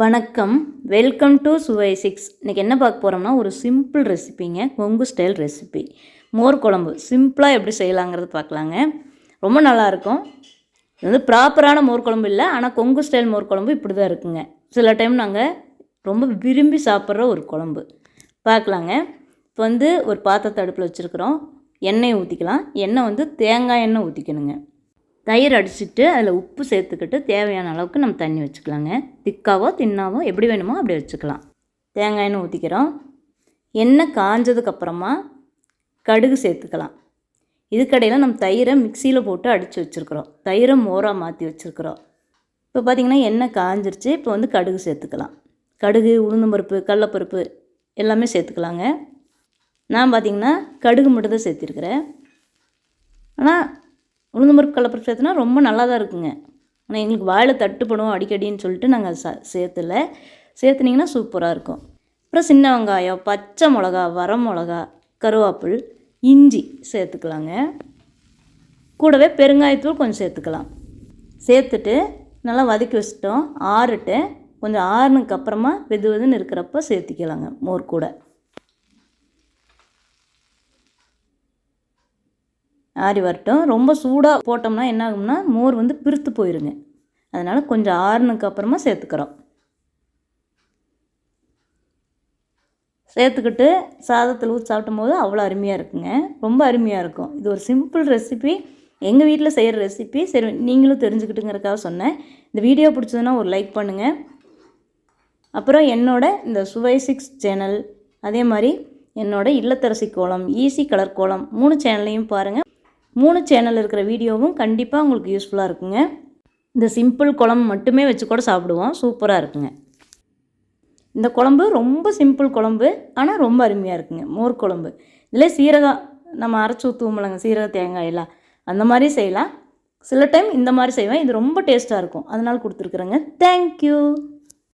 வணக்கம். Welcome to சுவை six இன்றைக்கி என்ன பார்க்க போகிறோம்னா ஒரு சிம்பிள் ரெசிபிங்க கொங்கு ஸ்டைல் ரெசிபி மோர் குழம்பு. சிம்பிளாக எப்படி செய்யலாங்கிறது பார்க்கலாங்க. ரொம்ப நல்லாயிருக்கும் இது வந்து ப்ராப்பரான மோர் குழம்பு இல்லை ஆனால் கொங்கு ஸ்டைல் மோர் குழம்பு இப்படி தான் இருக்குங்க. சில டைம் நாங்கள் ரொம்ப விரும்பி சாப்பிட்ற ஒரு குழம்பு. பார்க்கலாங்க. இப்போ வந்து ஒரு பாத்திரத்தை அடுப்பில் வச்சுருக்குறோம். எண்ணெயை ஊற்றிக்கலாம் எண்ணெய் வந்து தேங்காய் எண்ணெய் ஊற்றிக்கணுங்க தயிர் அடிச்சிட்டு அதில் உப்பு சேர்த்துக்கிட்டு தேவையான அளவுக்கு நம்ம தண்ணி வச்சுக்கலாங்க. திக்காவோ தின்னாவோ எப்படி வேணுமோ அப்படி வச்சுக்கலாம். தேங்காய் எண்ணெய் ஊற்றிக்கிறோம் எண்ணெய் காஞ்சதுக்கப்புறமா கடுகு சேர்த்துக்கலாம். இதுக்கடையில் நம்ம தயிரை மிக்சியில் போட்டு அடித்து வச்சுருக்குறோம். தயிரை மோராக மாற்றி வச்சுருக்குறோம். இப்போ பார்த்திங்கன்னா எண்ணெய் காஞ்சிருச்சு. இப்போ வந்து கடுகு சேர்த்துக்கலாம். கடுகு உளுந்தம்பருப்பு கடலப்பருப்பு எல்லாமே சேர்த்துக்கலாங்க. நான் பார்த்திங்கன்னா கடுகு மட்டும் தான் சேர்த்துருக்குறேன். ஆனால் உளுந்தம்பருப்பு கடலப்பருப்பு சேர்த்துனா ரொம்ப நல்லா தான் இருக்குங்க. ஆனால் எங்களுக்கு வாயில் தட்டுப்படும் அடிக்கடின்னு சொல்லிட்டு நாங்கள் ச சேர்த்துல. சேர்த்துனிங்கன்னா சூப்பராக இருக்கும். அப்புறம் சின்ன வெங்காயம் பச்சை மிளகா வர மிளகா கருவேப்பில் இஞ்சி சேர்த்துக்கலாங்க. கூடவே பெருங்காயத்தூள் கொஞ்சம் சேர்த்துக்கலாம். சேர்த்துட்டு நல்லா வதக்கி வச்சிட்டோம். ஆறுட்டு கொஞ்சம் ஆறுனதுக்கு அப்புறமா வெது வெதுன்னு இருக்கிறப்ப சேர்த்திக்கலாங்க மோர் கூட. ஆறி வரட்டும். ரொம்ப சூடாக போட்டோம்னா என்ன ஆகும்னா மோர் வந்து பிரித்து போயிருங்க. அதனால் கொஞ்சம் ஆறுனதுக்கு அப்புறமா சேர்த்துக்கிறோம். சேர்த்துக்கிட்டு சாதத்தில் ஊற்றி சாப்பிடும் போது அவ்வளோ அருமையாக இருக்குங்க. ரொம்ப அருமையாக இருக்கும். இது ஒரு சிம்பிள் ரெசிபி. எங்கள் வீட்டில் செய்கிற ரெசிபி. சரி நீங்களும் தெரிஞ்சுக்கிட்டுங்கிறதுக்காக சொன்னேன். இந்த வீடியோ பிடிச்சதுன்னா ஒரு லைக் பண்ணுங்கள் அப்புறம் என்னோட இந்த சுவை சிக்ஸ் சேனல் அதே மாதிரி என்னோட இல்லத்தரசி கோலம் ஈஸி கலர் கோலம் மூணு சேனல்லையும் பாருங்கள் மூணு சேனல் இருக்கிற வீடியோவும் கண்டிப்பாக உங்களுக்கு யூஸ்ஃபுல்லாக இருக்குங்க. இந்த சிம்பிள் குழம்பு மட்டுமே வச்சு கூட சாப்பிடுவோம். சூப்பராக இருக்குங்க. இந்த குழம்பு ரொம்ப சிம்பிள் குழம்பு ஆனால் ரொம்ப அருமையாக இருக்குங்க. மோர் குழம்பு. இதில் சீரகம் நம்ம அரைச்சி ஊற்றுவோம்லங்க சீரக தேங்காய் எல்லாம். அந்த மாதிரி செய்யலாம். சில டைம் இந்த மாதிரி செய்வேன். இது ரொம்ப டேஸ்ட்டாக இருக்கும். அதனால் கொடுத்துருக்குறேங்க. தேங்க்யூ